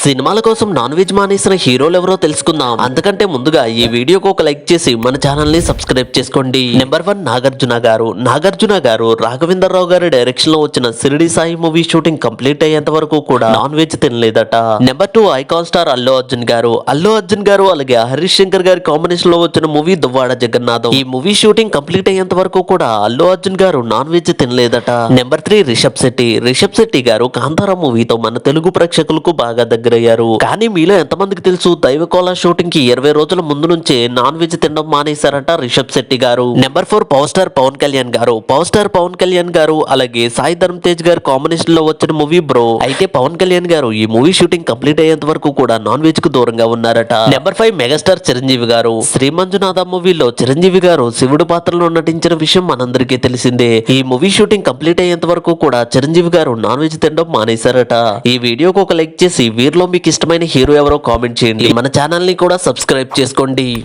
సినిమాల కోసం non veg మానేసిన హీరోలు ఎవరో తెలుసుకుందాం. అంతకంటే ముందుగా ఈ వీడియోకు ఒక లైక్ చేసి మన ఛానల్ని సబ్స్క్రైబ్ చేసుకోండి. నెంబర్ వన్ నాగార్జున గారు. నాగార్జున గారు రాఘవేంద్రరావు గారి డైరెక్షన్లో వచ్చిన Shirdi Sai movie shooting complete అయ్యేంత వరకు కూడా non veg తినలేదట. Number two icon star Allu Arjun గారు. అల్లు అర్జున్ గారు అలాగే హరీష్ శంకర్ గారి కాంబినేషన్లో వచ్చిన మూవీ దువ్వాడ జగన్నాథం. ఈ మూవీ షూటింగ్ కంప్లీట్ అయ్యేంత వరకు కూడా అల్లు అర్జున్ గారు non veg తినలేదట. Number three Rishab Shetty. Rishabh Shetty గారు కాంతారా మూవీతో మన తెలుగు ప్రేక్షకులకు బాగా దగ్గరయ్యారు కానీ మీలో ఎంతమందికి తెలుసు దైవకోల షూటింగ్కి ఇరవై రోజుల ముందు నుంచే నాన్ వెజ్ తినడం మానేశారంట రిషబ్ శెట్టి గారు. Number four power star Pawan Kalyan గారు. పవర్ స్టార్ పవన్ కళ్యాణ్ గారు అలాగే సాయి ధర్మ్ తేజ్ గారు కాంబినేషన్లో వచ్చిన మూవీ బ్రో. అయితే పవన్ కళ్యాణ్ గారు ఈ మూవీ షూటింగ్ కంప్లీట్ అయ్యేంత వరకు కూడా నాన్ వెజ్కు దూరంగా ఉన్నారట. నెంబర్ ఫైవ్ మెగాస్టార్ చిరంజీవి గారు. శ్రీ మంజునాథ మూవీలో చిరంజీవి గారు శివుడు పాత్రలో నటించిన విషయం మనందరికీ తెలిసిందే. ఈ మూవీ షూటింగ్ కంప్లీట్ అయ్యేంత వరకు కూడా చిరంజీవి గారు నాన్ వెజ్ తినడం మానేశారట. ఈ వీడియోకు ఒక లైక్ చేసి వీరిలో మీకు ఇష్టమైన హీరో ఎవరో కామెంట్ చేయండి. మన ఛానల్ని కూడా సబ్స్క్రైబ్ చేసుకోండి.